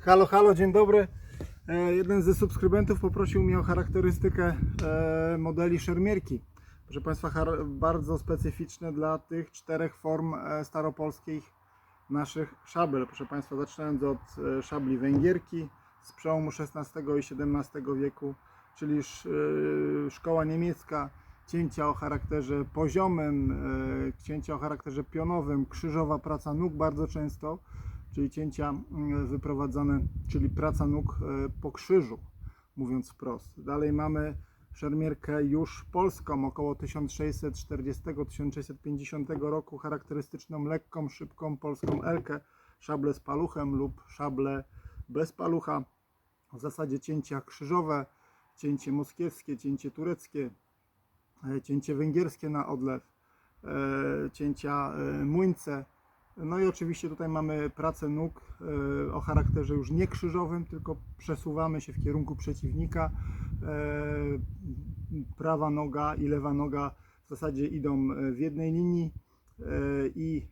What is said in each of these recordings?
Halo, halo, dzień dobry. E, Jeden ze subskrybentów poprosił mnie o charakterystykę e, modeli szermierki. Proszę Państwa, bardzo specyficzne dla tych czterech form e, staropolskich naszych szabel. Proszę Państwa, zaczynając od szabli węgierki z przełomu XVI i XVII wieku, czyli sz- szkoła niemiecka, cięcia o charakterze poziomym, cięcia o charakterze pionowym, krzyżowa praca nóg bardzo często czyli cięcia mm, wyprowadzane, czyli praca nóg e, po krzyżu, mówiąc wprost. Dalej mamy szermierkę już polską, około 1640-1650 roku, charakterystyczną, lekką, szybką polską elkę, szable z paluchem lub szable bez palucha. W zasadzie cięcia krzyżowe, cięcie moskiewskie, cięcie tureckie, e, cięcie węgierskie na odlew, e, cięcia młyńce, no i oczywiście tutaj mamy pracę nóg e, o charakterze już nie krzyżowym, tylko przesuwamy się w kierunku przeciwnika. E, Prawa noga i lewa noga w zasadzie idą e, w jednej linii i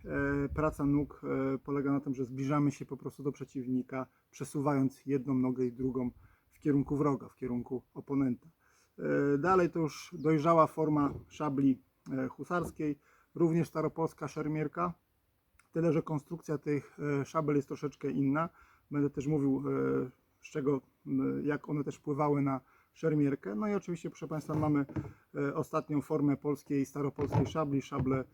praca nóg polega na tym, że zbliżamy się po prostu do przeciwnika, przesuwając jedną nogę i drugą w kierunku wroga, w kierunku oponenta. Dalej to już dojrzała forma szabli husarskiej, również staropolska szermierka. Tyle, że konstrukcja tych e, szabel jest troszeczkę inna. Będę też mówił, e, z czego, jak one też wpływały na szermierkę. No i oczywiście, proszę Państwa, mamy e, ostatnią formę polskiej, staropolskiej szabli, szable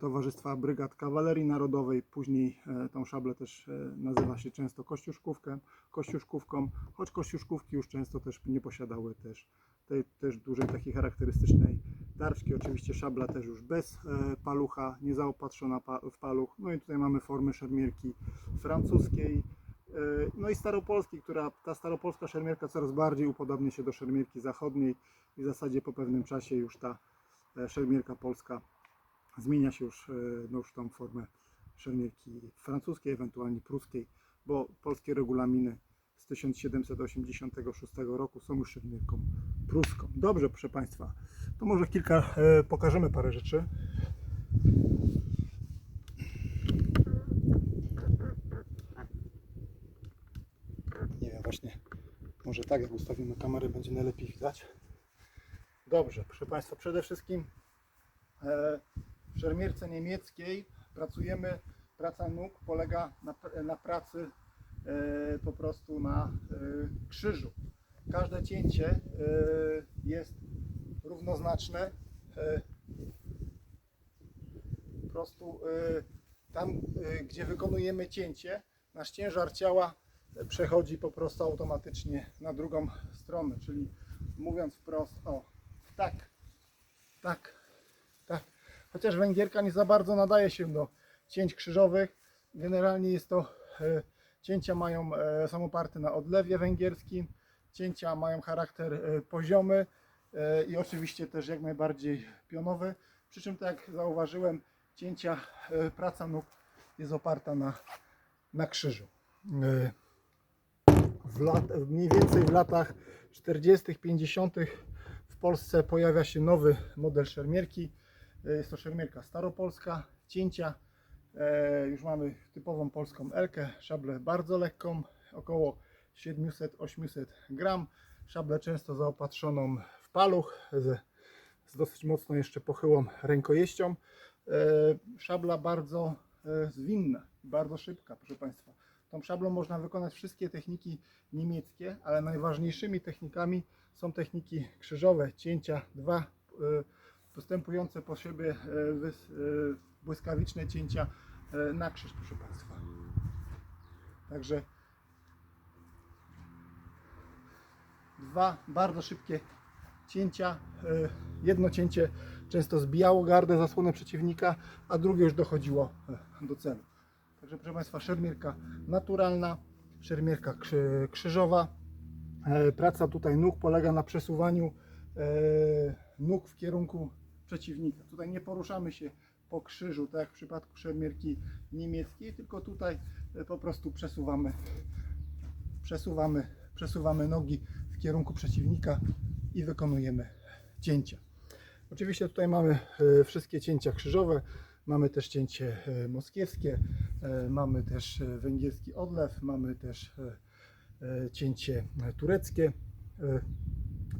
Towarzystwa Brygad Kawalerii Narodowej. Później tą szablę też nazywa się często kościuszkówkę, kościuszkówką, choć kościuszkówki już często też nie posiadały też tej też dużej takiej charakterystycznej tarczki. Oczywiście szabla też już bez e, palucha, nie zaopatrzona pa, w paluch. No i tutaj mamy formę szermierki francuskiej. e, No i staropolskiej, która ta staropolska szermierka coraz bardziej upodobnia się do szermierki zachodniej i w zasadzie po pewnym czasie już ta e, szermierka polska zmienia się już, no już tą formę szermierki francuskiej, ewentualnie pruskiej, bo polskie regulaminy z 1786 roku są już szermierką pruską. Dobrze, proszę Państwa, to może kilka, e, pokażemy parę rzeczy. Nie wiem, właśnie, może tak jak ustawimy kamerę będzie najlepiej widać. Dobrze, proszę Państwa, przede wszystkim e, w szermierce niemieckiej pracujemy, praca nóg polega na, na pracy po prostu na e, krzyżu. Każde cięcie e, jest równoznaczne. E, po prostu e, tam, e, gdzie wykonujemy cięcie, nasz ciężar ciała e, przechodzi po prostu automatycznie na drugą stronę, czyli mówiąc wprost, o, tak, tak, tak. Chociaż węgierka nie za bardzo nadaje się do cięć krzyżowych, generalnie jest to, e, cięcia mają, e, są oparte na odlewie węgierskim, cięcia mają charakter e, poziomy e, i oczywiście też jak najbardziej pionowy. Przy czym, tak jak zauważyłem, cięcia, praca nóg jest oparta na, na krzyżu. W lat, mniej więcej w latach 40., 50. w Polsce pojawia się nowy model szermierki. Jest to szermierka staropolska. Cięcia już mamy typową polską elkę, szablę bardzo lekką, około 700-800 gram. Szablę często zaopatrzoną w paluch z, z dosyć mocno jeszcze pochyłą rękojeścią. E, Szabla bardzo e, zwinna, bardzo szybka, proszę Państwa. Tą szablą można wykonać wszystkie techniki niemieckie, ale najważniejszymi technikami są techniki krzyżowe, cięcia dwa, e, postępujące po siebie e, e, błyskawiczne cięcia e, na krzyż, proszę Państwa. Także dwa bardzo szybkie cięcia. E, Jedno cięcie często zbijało gardę, zasłonę przeciwnika, a drugie już dochodziło e, do celu. Także proszę Państwa, szermierka naturalna, szermierka krzy, krzyżowa. Praca tutaj nóg polega na przesuwaniu nóg w kierunku przeciwnika. Tutaj nie poruszamy się po krzyżu, tak jak w przypadku szermierki niemieckiej, tylko tutaj e, po prostu przesuwamy, przesuwamy, przesuwamy nogi w kierunku przeciwnika i wykonujemy cięcia. Oczywiście tutaj mamy e, wszystkie cięcia krzyżowe, Mamy też cięcie e, moskiewskie, mamy też węgierski odlew, mamy też cięcie tureckie.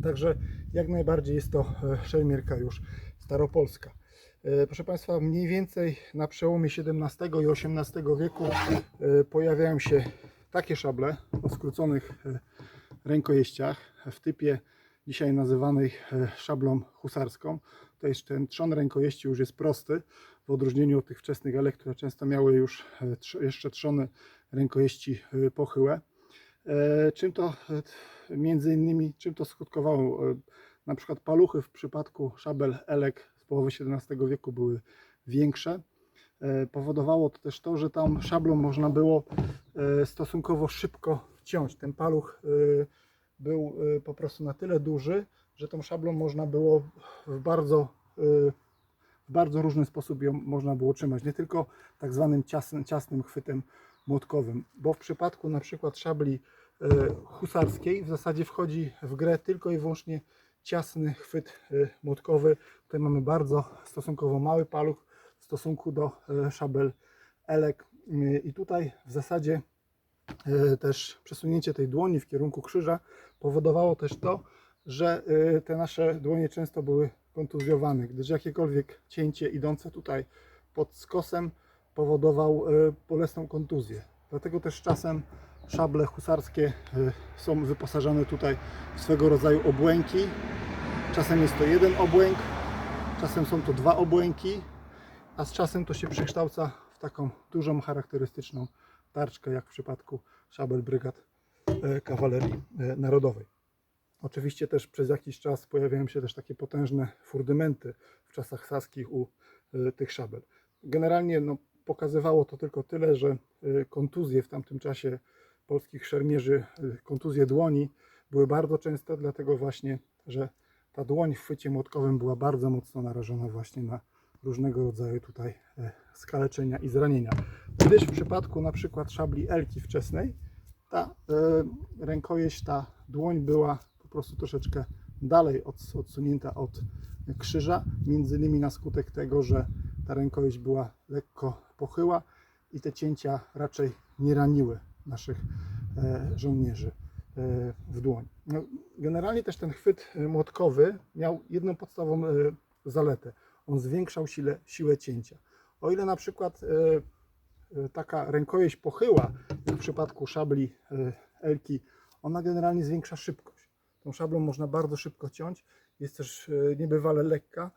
Także jak najbardziej jest to szermierka już staropolska. E, Proszę Państwa, mniej więcej na przełomie XVII i XVIII wieku e, pojawiają się takie szable o skróconych e, rękojeściach w typie dzisiaj nazywanej szablą husarską. Tutaj ten trzon rękojeści już jest prosty, w odróżnieniu od tych wczesnych elek, które często miały już jeszcze trzony rękojeści pochyłe. Czym to między innymi, czym to skutkowało? Na przykład paluchy w przypadku szabel elek połowy XVII wieku były większe. E, Powodowało to też to, że tam szablą można było e, stosunkowo szybko ciąć. Ten paluch e, był po prostu na tyle duży, że tą szablą można było w bardzo, w bardzo różny sposób ją można było trzymać. Nie tylko tak zwanym ciasnym, ciasnym chwytem młotkowym, bo w przypadku na przykład szabli husarskiej w zasadzie wchodzi w grę tylko i wyłącznie ciasny chwyt e, młotkowy. Tutaj mamy bardzo stosunkowo mały paluch w stosunku do e, szabel elek E, i tutaj w zasadzie też przesunięcie tej dłoni w kierunku krzyża powodowało też to, że te nasze dłonie często były kontuzjowane, gdyż jakiekolwiek cięcie idące tutaj pod skosem powodował bolesną kontuzję. Dlatego też czasem szable husarskie e, są wyposażone tutaj w swego rodzaju obłęki. Czasem jest to jeden obłęk, czasem są to dwa obłęki, a z czasem to się przekształca w taką dużą, charakterystyczną tarczkę, jak w przypadku szabel brygad e, kawalerii e, narodowej. Oczywiście też przez jakiś czas pojawiają się też takie potężne furdymenty w czasach saskich u e, tych szabel. Generalnie no, pokazywało to tylko tyle, że kontuzje w tamtym czasie polskich szermierzy, e, kontuzje dłoni były bardzo częste, dlatego właśnie, że ta dłoń w chwycie młotkowym była bardzo mocno narażona właśnie na różnego rodzaju tutaj e, skaleczenia i zranienia. Gdyż w przypadku na przykład szabli elki wczesnej, ta e, rękojeść, ta dłoń była po prostu troszeczkę dalej od, odsunięta od krzyża, między innymi na skutek tego, że ta rękojeść była lekko pochyła i te cięcia raczej nie raniły naszych e, żołnierzy e, w dłoń. No, generalnie też ten chwyt e, młotkowy miał jedną podstawową zaletę. On zwiększał sile, siłę cięcia. O ile na przykład taka rękojeść pochyła, jak w przypadku szabli Elki, ona generalnie zwiększa szybkość. Tą szablą można bardzo szybko ciąć, jest też niebywale lekka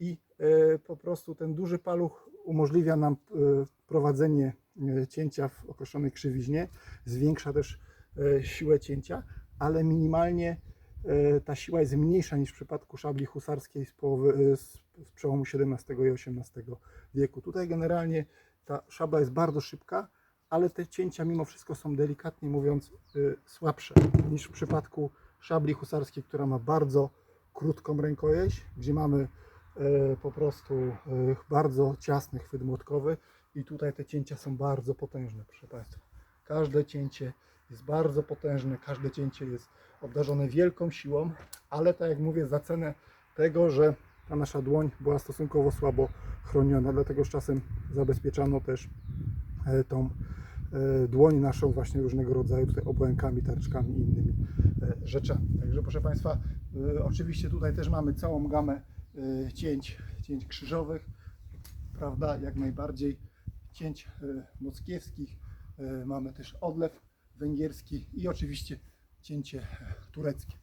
i po prostu ten duży paluch umożliwia nam prowadzenie cięcia w określonej krzywiźnie, zwiększa też e, siłę cięcia, ale minimalnie e, ta siła jest mniejsza niż w przypadku szabli husarskiej z, połowy, e, z, z przełomu XVII i XVIII wieku. Tutaj generalnie ta szabla jest bardzo szybka, ale te cięcia mimo wszystko są delikatnie mówiąc słabsze niż w przypadku szabli husarskiej, która ma bardzo krótką rękojeść, gdzie mamy e, po prostu e, bardzo ciasny chwyt młotkowy i tutaj te cięcia są bardzo potężne, proszę Państwa. Każde cięcie jest bardzo potężne, każde cięcie jest obdarzone wielką siłą, ale tak jak mówię, za cenę tego, że ta nasza dłoń była stosunkowo słabo chroniona, dlatego z czasem zabezpieczano też e, tą e, dłoń naszą właśnie różnego rodzaju tutaj obłękami, tarczkami i innymi e, rzeczami. Także proszę Państwa, oczywiście tutaj też mamy całą gamę cięć, cięć krzyżowych, prawda, jak najbardziej cięć e, moskiewskich, e, mamy też odlew węgierski i oczywiście cięcie e, tureckie.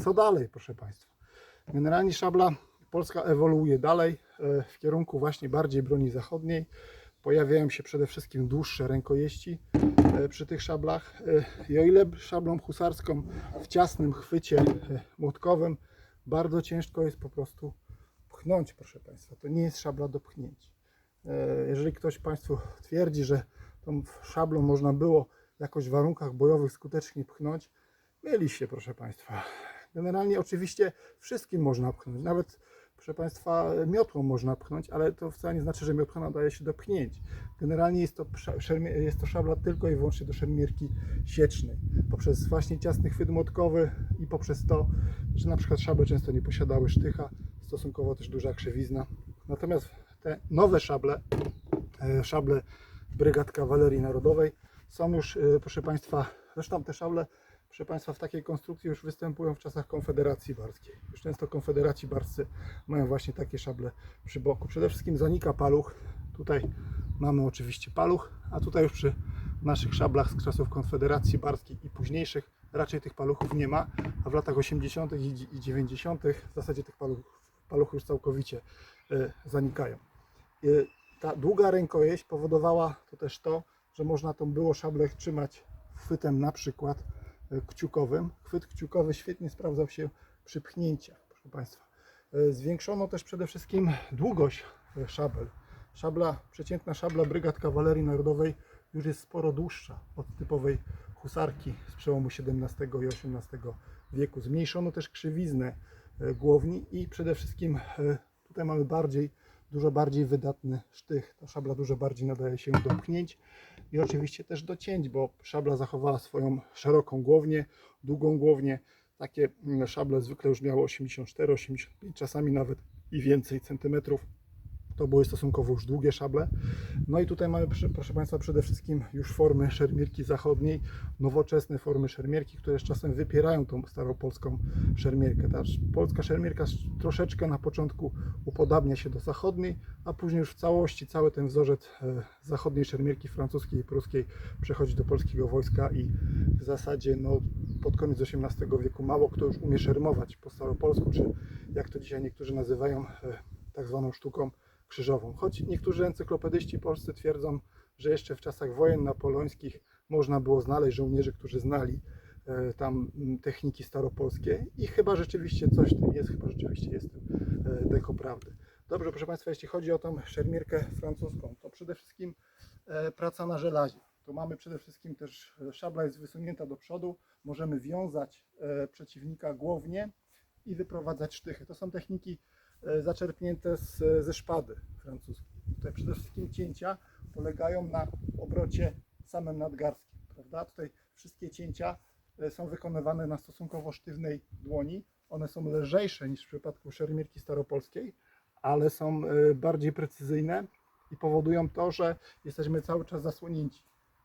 Co dalej, proszę Państwa? Generalnie szabla polska ewoluuje dalej w kierunku właśnie bardziej broni zachodniej. Pojawiają się przede wszystkim dłuższe rękojeści przy tych szablach. I o ile szablą husarską w ciasnym chwycie młotkowym bardzo ciężko jest po prostu pchnąć, proszę Państwa. To nie jest szabla do pchnięcia. E, Jeżeli ktoś Państwu twierdzi, że tą szablą można było jakoś w warunkach bojowych skutecznie pchnąć, myli się, proszę Państwa. Generalnie oczywiście wszystkim można pchnąć, nawet proszę Państwa miotłą można pchnąć, ale to wcale nie znaczy, że miotła nadaje się do pchnięć. Generalnie jest to, jest to szabla tylko i wyłącznie do szermierki siecznej. Poprzez właśnie ciasny chwyt młotkowy i poprzez to, że na przykład szable często nie posiadały sztycha, stosunkowo też duża krzywizna Natomiast te nowe szable, e, szable Brygad Kawalerii Narodowej są już, e, proszę Państwa, zresztą te szable, proszę Państwa, w takiej konstrukcji już występują w czasach Konfederacji Barskiej. Już często Konfederaci Barscy mają właśnie takie szable przy boku. Przede wszystkim zanika paluch. Tutaj mamy oczywiście paluch, a tutaj już przy naszych szablach z czasów Konfederacji Barskiej i późniejszych raczej tych paluchów nie ma, a w latach 80. i dzi- i 90. w zasadzie tych paluchów, paluchy już całkowicie e, zanikają. E, Ta długa rękojeść powodowała to też to, że można tą było szablę trzymać chwytem na przykład e, kciukowym. Chwyt kciukowy świetnie sprawdzał się przy pchnięciach, proszę Państwa. E, Zwiększono też przede wszystkim długość szabel. Szabla, przeciętna szabla Brygad Kawalerii Narodowej już jest sporo dłuższa od typowej husarki z przełomu XVII i XVIII wieku. Zmniejszono też krzywiznę głowni i przede wszystkim tutaj mamy bardziej, dużo bardziej wydatny sztych. Ta szabla dużo bardziej nadaje się do pchnięć i oczywiście też do cięć, bo szabla zachowała swoją szeroką głownię, długą głownię. Takie mm, szable zwykle już miały 84, 85, czasami nawet i więcej centymetrów. To były stosunkowo już długie szable. No i tutaj mamy, proszę Państwa, przede wszystkim już formy szermierki zachodniej, nowoczesne formy szermierki, które z czasem wypierają tą staropolską szermierkę. Ta polska szermierka sz- troszeczkę na początku upodabnia się do zachodniej, a później już w całości cały ten wzorzec e, zachodniej szermierki francuskiej i pruskiej przechodzi do polskiego wojska i w zasadzie no, pod koniec XVIII wieku mało kto już umie szermować po staropolsku, czy jak to dzisiaj niektórzy nazywają, e, tak zwaną sztuką krzyżową. Choć niektórzy encyklopedyści polscy twierdzą, że jeszcze w czasach wojen napoleońskich można było znaleźć żołnierzy, którzy znali e, tam techniki staropolskie i chyba rzeczywiście coś w tym jest, chyba rzeczywiście jest e, deko prawdy. Dobrze, proszę Państwa, jeśli chodzi o tą szermierkę francuską, to przede wszystkim e, praca na żelazie. Tu mamy przede wszystkim też szabla jest wysunięta do przodu, możemy wiązać przeciwnika głownie i wyprowadzać sztychy. To są techniki zaczerpnięte z, ze szpady francuskiej. Tutaj przede wszystkim cięcia polegają na obrocie samym nadgarskim, prawda? Tutaj wszystkie cięcia e, są wykonywane na stosunkowo sztywnej dłoni. One są lżejsze niż w przypadku szermierki staropolskiej, ale są e, bardziej precyzyjne i powodują to, że jesteśmy cały czas zasłonięci,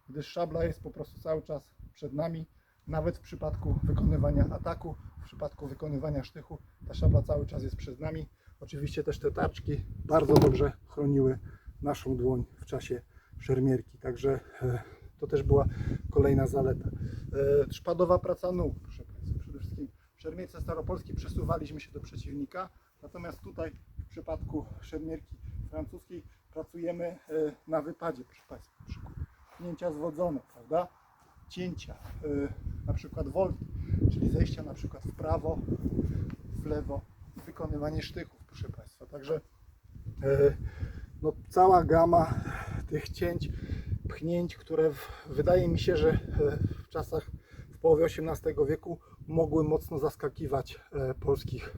gdyż szabla jest po prostu cały czas przed nami, nawet w przypadku wykonywania ataku, w przypadku wykonywania sztychu, ta szabla cały czas jest przed nami. Oczywiście też te tarczki bardzo dobrze chroniły naszą dłoń w czasie szermierki, także e, to też była kolejna zaleta. E, Szpadowa praca nóg, proszę Państwa, przede wszystkim w szermierce staropolskiej przesuwaliśmy się do przeciwnika, natomiast tutaj w przypadku szermierki francuskiej pracujemy e, na wypadzie, proszę Państwa, na przykład pchnięcia zwodzone, prawda? Cięcia, na przykład wolty, czyli zejścia na przykład w prawo, w lewo wykonywanie sztychów, proszę Państwa. Także e, no, cała gama tych cięć, pchnięć, które w, wydaje mi się, że e, w czasach w połowie XVIII wieku mogły mocno zaskakiwać e, polskich,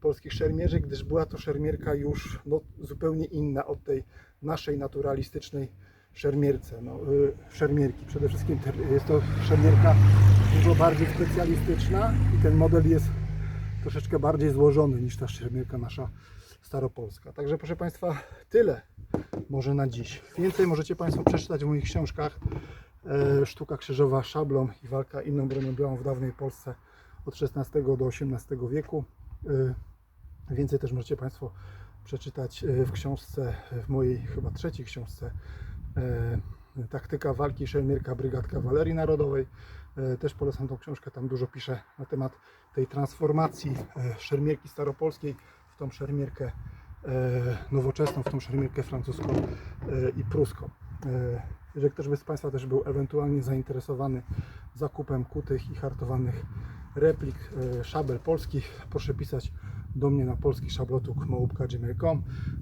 polskich szermierzy, gdyż była to szermierka już no, zupełnie inna od tej naszej naturalistycznej szermierce, no, szermierki. Przede wszystkim jest to szermierka dużo bardziej specjalistyczna i ten model jest troszeczkę bardziej złożony niż ta szermierka nasza staropolska. Także proszę Państwa, tyle może na dziś. Więcej możecie Państwo przeczytać w moich książkach. E, Sztuka krzyżowa szablą i walka inną bronią białą w dawnej Polsce od XVI do XVIII wieku. E, Więcej też możecie Państwo przeczytać e, w książce, w mojej chyba trzeciej książce Taktyka walki szermierka Brygad Kawalerii Narodowej. E, Też polecam tą książkę, tam dużo piszę na temat tej transformacji e, szermierki staropolskiej w tą szermierkę e, nowoczesną, w tą szermierkę francuską i pruską. Jeżeli ktoś z Państwa też był ewentualnie zainteresowany zakupem kutych i hartowanych replik szabel polskich, proszę pisać do mnie na polski szablotuk.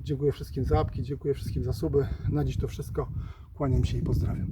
Dziękuję wszystkim za apki, dziękuję wszystkim za suby. Na dziś to wszystko. Kłaniam się i pozdrawiam.